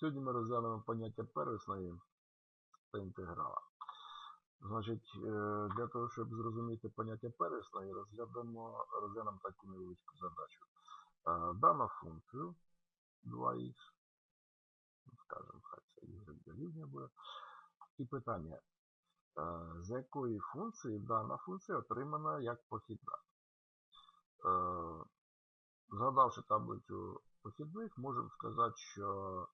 Сьогодні ми розглянемо поняття первісної та інтеграла. Значить, е, для того, щоб зрозуміти поняття первісної, розглянемо, розглянемо таку невеличку задачу. Е, Дано функцію 2х, скажімо, хай це y дорівнює буде. І питання, е, з якої функції дана функція отримана як похідна. Згадавши таблицю похідних, можемо сказати, що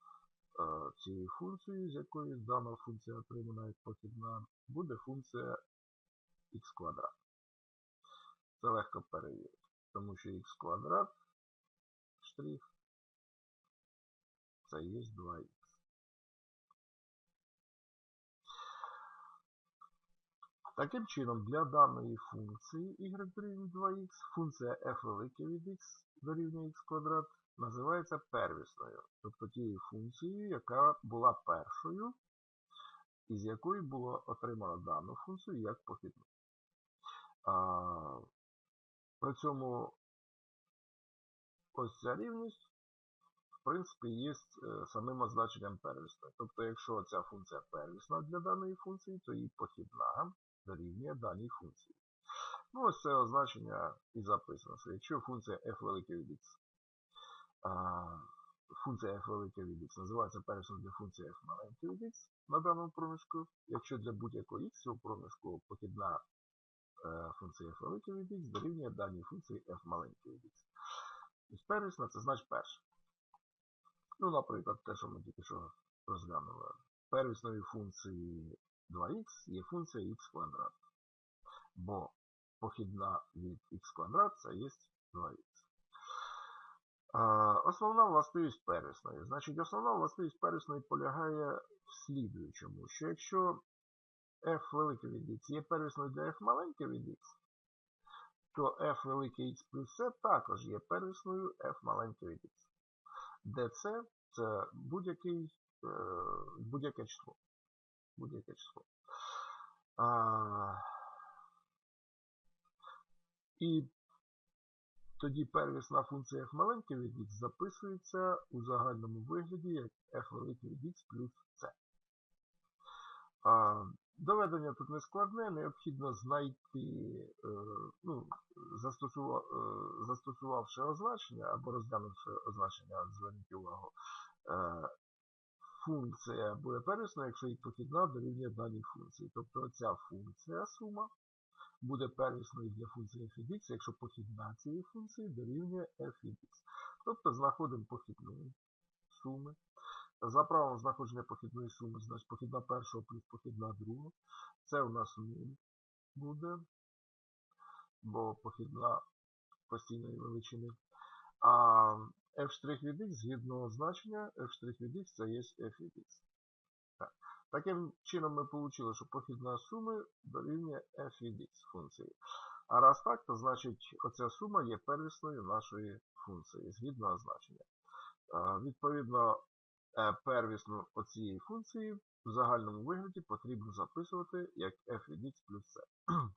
цією функцією, з якої дана функція отримана як похідна, буде функція х квадрат. Це легко перевірити, тому що х квадрат штрих це є 2х. Таким чином, для даної функції y дорівнює 2х, функція f велике від x дорівнює x квадрат називається первісною, тобто тією функцією, яка була першою, із якої було отримано дану функцію як похідну. При цьому ось ця рівність, в принципі, є е, самим означенням первісної. Тобто, якщо ця функція первісна для даної функції, то її похідна дорівнює даній функції. Ну, ось це означення і записано. що Якщо функція f велике від функція f велике від x називається первісною для функції f маленьке від x на даному проміжку. Якщо для будь-якого x цього проміжку похідна е, функція f велике від x дорівнює даній функції f маленьке від x. Тобто первісна це значить перша. Ну, наприклад, те, що ми тільки що розглянули. Первісною функції 2х є функція х квадрат. Бо похідна від х квадрат це є 2х. Основна властивість первісної. Значить, основна властивість первісної полягає в слідуючому, що якщо f велике від x є первісною для f маленьке від x, то f велике x плюс c також є первісною f маленьке від x. Де це будь-яке будь число. Будь-яке число. А, І тоді первісна функція f маленьке від x записується у загальному вигляді як f велике від x плюс c. А, Доведення тут не складне, необхідно знайти, е, ну, застосував, е, застосувавши означення або розглянувши означення, зверніть увагу, е, функція буде первісною, якщо її похідна дорівнює даній функції. Тобто ця функція сума буде первісною для функції f від x, якщо похідна цієї функції дорівнює f від x. Тобто знаходимо похідну суми. За правилом знаходження похідної суми, значить похідна першого плюс похідна другого. Це у нас 0 буде, бо похідна постійної величини. А f' від x згідно значення f' від x це є f від x. Так. Таким чином ми отримали, що похідна сума дорівнює f від x функції. А раз так, то значить оця сума є первісною нашої функції, згідно означення. Відповідно, е, первісну оцієї функції в загальному вигляді потрібно записувати як f від x плюс c.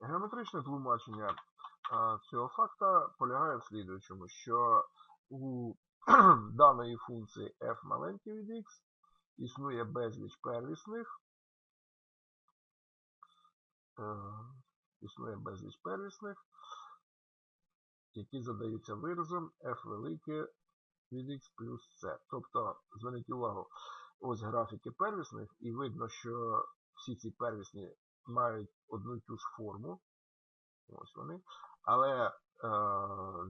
Геометричне тлумачення цього факта полягає в слідуючому, що у даної функції f маленький від x існує безліч первісних. Е, існує безліч первісних, які задаються виразом f велике від x плюс c. Тобто, зверніть увагу, ось графіки первісних, і видно, що всі ці первісні мають одну і ту ж форму. Ось вони. Але е,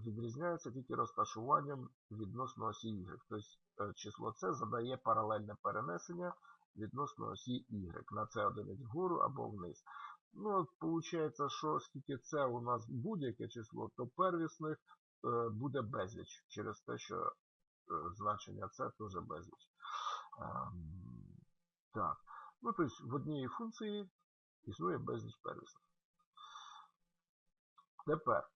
відрізняються тільки розташуванням відносно осі Y. Тобто е, число С задає паралельне перенесення відносно осі Y. На це одиниць вгору або вниз. Ну, Виходить, що оскільки це у нас будь-яке число, то первісних е, буде безліч через те, що е, значення С теж безліч. Е, так. Ну, тобто в одній функції існує безліч первісних. Тепер,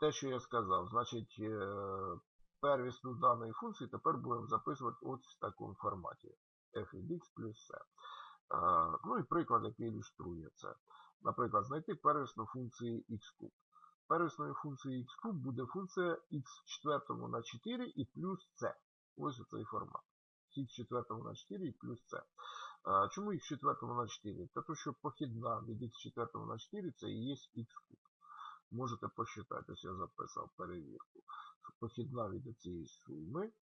те, що я сказав, значить, е, первісну даної функції тепер будемо записувати ось в такому форматі f від x плюс c. Ну і приклад, який ілюструє це. Наприклад, знайти первісну функцію x куб. первісною функцією x куб буде функція x четвертому на 4 і плюс c. Ось оцей формат. в четвертому на 4 і плюс c. Чому x в четвертому на 4? Тому що похідна від x в четвертому на 4 це і є x куб. Можете посчитати, ось я записав перевірку. Похідна від цієї суми.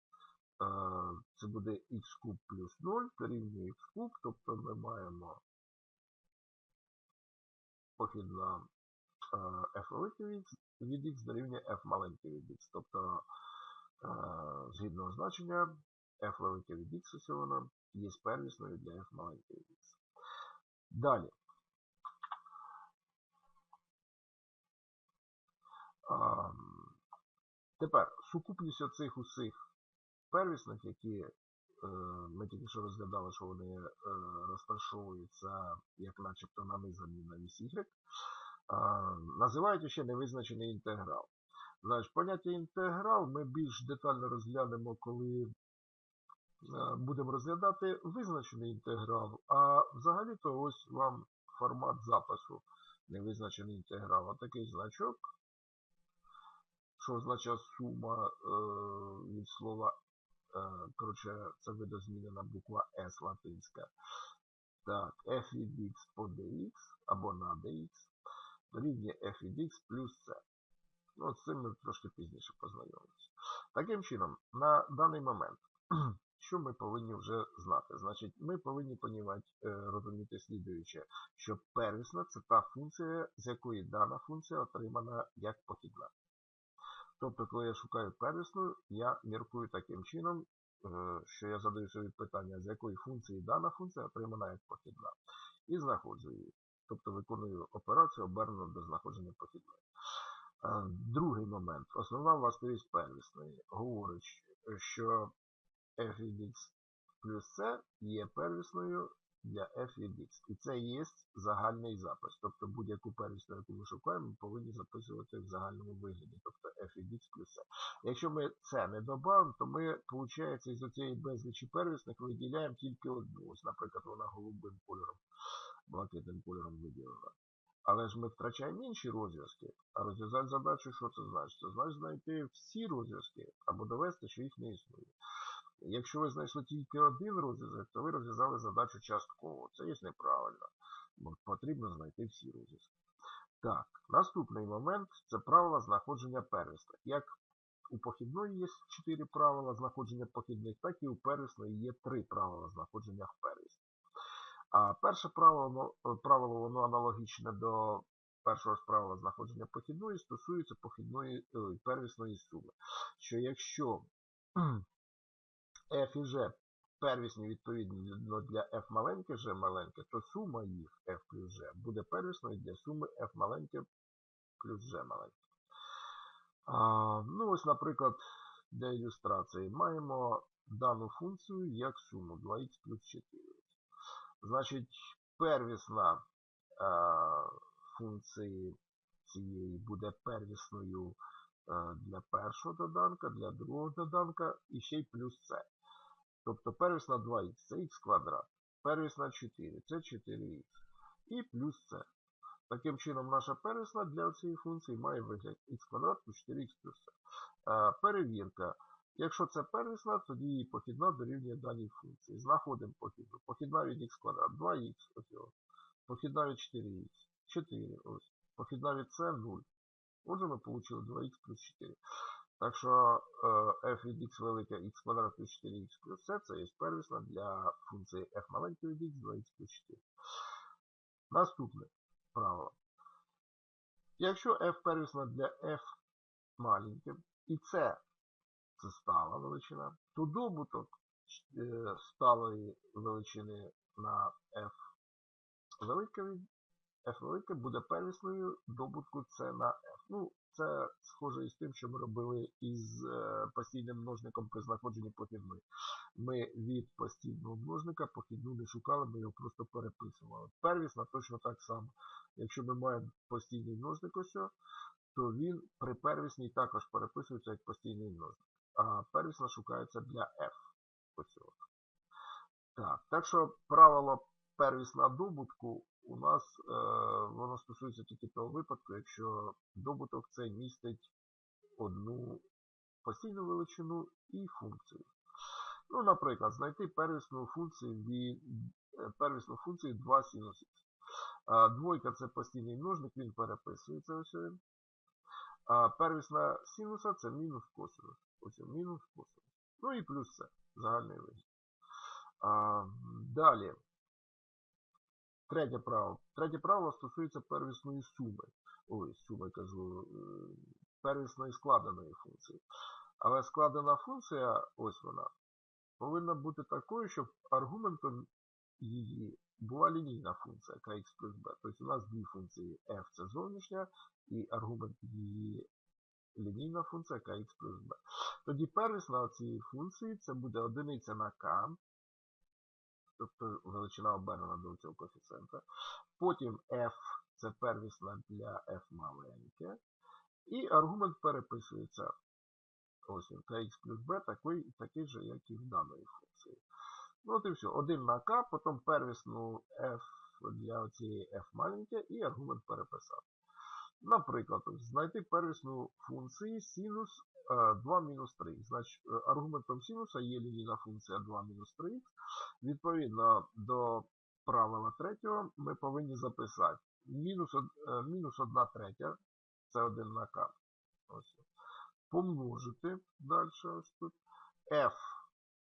Це буде x куб плюс 0, дорівнює x куб, тобто ми маємо похідна f великий від x дорівнює f маленький від x. Тобто, згідно значення, f велике від x вона є первісною для f маленький від x. Далі. А, Тепер сукупність оцих усіх первісних, які е, ми тільки що розглядали, що вони е, розташовуються як начебто нанизані на вісь Y, а, називають ще невизначений інтеграл. Знаєш, поняття інтеграл ми більш детально розглянемо, коли е, будемо розглядати визначений інтеграл. А взагалі-то ось вам формат запису невизначений інтеграл. Отакий значок, що означає сума е, від слова, е, коротше, це видозмінена буква S латинська. Так, f від x по dx або на dx дорівнює f від x плюс c. Ну, з цим ми трошки пізніше познайомимося. Таким чином, на даний момент, що ми повинні вже знати? Значить, ми повинні понімати, е, розуміти слідуюче, що первісна це та функція, з якої дана функція отримана як похідна. Тобто, коли я шукаю первісну, я міркую таким чином, е, що я задаю собі питання, з якої функції дана функція отримана як похідна. І знаходжу її. Тобто виконую операцію обернену до знаходження похідної. Е, Другий момент. Основна властивість первісної говорить, що f від x плюс c є первісною для f від x. І це є загальний запис. Тобто будь-яку первісну, яку ми шукаємо, ми повинні записувати в загальному вигляді. Тобто f від x плюс c. Якщо ми це не додамо, то ми, виходить, із цієї безлічі первісних виділяємо тільки одну. Ось, наприклад, вона голубим кольором, блакитним кольором виділена. Але ж ми втрачаємо інші розв'язки. А розв'язати задачу, що це значить? Це значить знайти всі розв'язки або довести, що їх не існує. Якщо ви знайшли тільки один розв'язок, то ви розв'язали задачу частково. Це є неправильно. Бо потрібно знайти всі розв'язки. Так, наступний момент це правила знаходження первісних. Як у похідної є 4 правила знаходження похідних, так і у первісної є 3 правила знаходження первісних. А перше правило, правило воно аналогічне до першого ж правила знаходження похідної, стосується похідної первісної суми. Що якщо f і g первісні відповідно для f маленьке, g маленьке, то сума їх f плюс g буде первісною для суми f маленьке плюс g маленьке. А, ну ось, наприклад, для ілюстрації маємо дану функцію як суму 2х плюс 4. Значить, первісна е, функції цієї буде первісною е, для першого доданка, для другого доданка і ще й плюс c. Тобто первісна 2х це х квадрат, первісна 4 це 4х і плюс c. Таким чином, наша первісна для цієї функції має вигляд х квадрат плюс 4х плюс c. Е, перевірка. Якщо це первісна, тоді її похідна дорівнює даній функції. Знаходимо похідну. Похідна від х квадрат 2х. Ось. Похідна від 4х. 4. Ось. Похідна від c 0. Отже, ми отримали 2х плюс 4. Так що е, f від x велике х квадрат плюс 4х плюс c це є первісна для функції f маленьке від x 2х плюс 4. Наступне правило. Якщо f первісна для f маленьке і c це стала величина, то добуток е, сталої величини на f велике від f велике буде первісною добутку c на f. Ну, це схоже із тим, що ми робили із е, постійним множником при знаходженні похідної. Ми від постійного множника похідну не шукали, ми його просто переписували. Первісна точно так само. Якщо ми маємо постійний множник ось, то він при первісній також переписується як постійний множник. А первісна шукається для f. Ось. Так, так що правило первісна добутку у нас е, воно стосується тільки того випадку, якщо добуток цей містить одну постійну величину і функцію. Ну, наприклад, знайти первісну функцію е, первісну функцію 2 синус х. А, Двойка це постійний множник, він переписується ось він. А первісна синуса це мінус косинус. Ось мінус косинус. Ну і плюс це загальний вигляд. Далі. Третє правило. Третє правило стосується первісної суми. Ой, суми кажу, е, первісної складеної функції. Але складена функція, ось вона, повинна бути такою, щоб аргументом її була лінійна функція kx плюс b. Тобто у нас дві функції f це зовнішня, і аргумент її лінійна функція kx плюс b. Тоді первісна цієї функції це буде одиниця на k, тобто величина обернена до цього коефіцієнта. Потім f це первісна для f маленьке. І аргумент переписується. Ось він, kx плюс b такий, такий же, як і в даної функції. Ну от і все. 1 на k, потім первісну f для цієї f маленьке і аргумент переписати. Наприклад, знайти первісну функцію синус 2 мінус 3. Значить, е, аргументом синуса є лінійна функція 2 мінус 3. Відповідно до правила третього ми повинні записати мінус, е, мінус 1 третя, це 1 на k. Ось. Помножити далі ось тут. f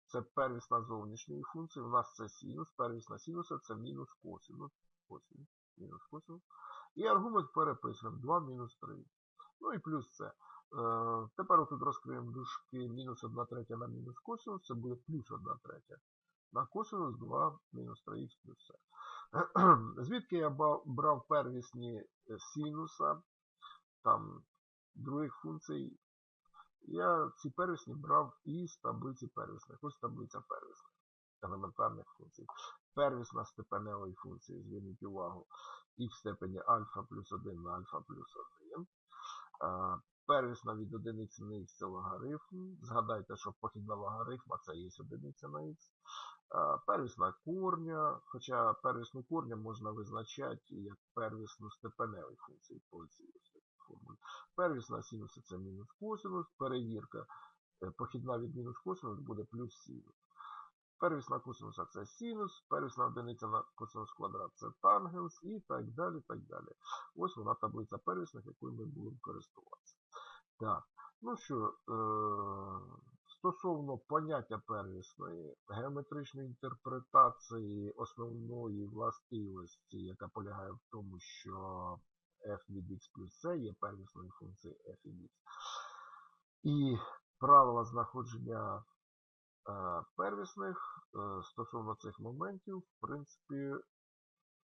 це первісна зовнішньої функції. У нас це синус. Первісна синуса це мінус косинус. Косинус. Мінус косинус. І аргумент переписуємо 2 мінус 3. Ну і плюс це. Е, тепер тут розкриємо дужки мінус 1 третя на мінус косинус. Це буде плюс 1 третя. На косинус 2 мінус 3х плюс це. Звідки я брав первісні е, синуса, там других функцій, я ці первісні брав із таблиці первісних. Ось таблиця первісних елементарних функцій. Первісна степеневої функції, зверніть увагу, і в степені альфа плюс 1 на альфа плюс 1. Первісна від одиниці на х це логарифм. Згадайте, що похідна логарифма це є одиниця на х. Первісна корня, хоча первісну корня можна визначати як первісну степеневої функції по цій формулі. Первісна синуса це мінус косинус, перевірка е, похідна від мінус косинус буде плюс синус. Первісна косинуса це синус, первісна одиниця на косинус квадрат це тангенс і так далі. так далі. Ось вона таблиця первісних, якою ми будемо користуватися. Так, ну що, е, стосовно поняття первісної, геометричної інтерпретації основної властивості, яка полягає в тому, що f від x плюс c є первісною функцією f від x. І правила знаходження первісних е, стосовно цих моментів, в принципі,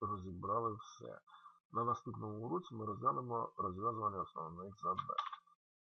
розібрали все. На наступному уроці ми розглянемо розв'язування основних задач.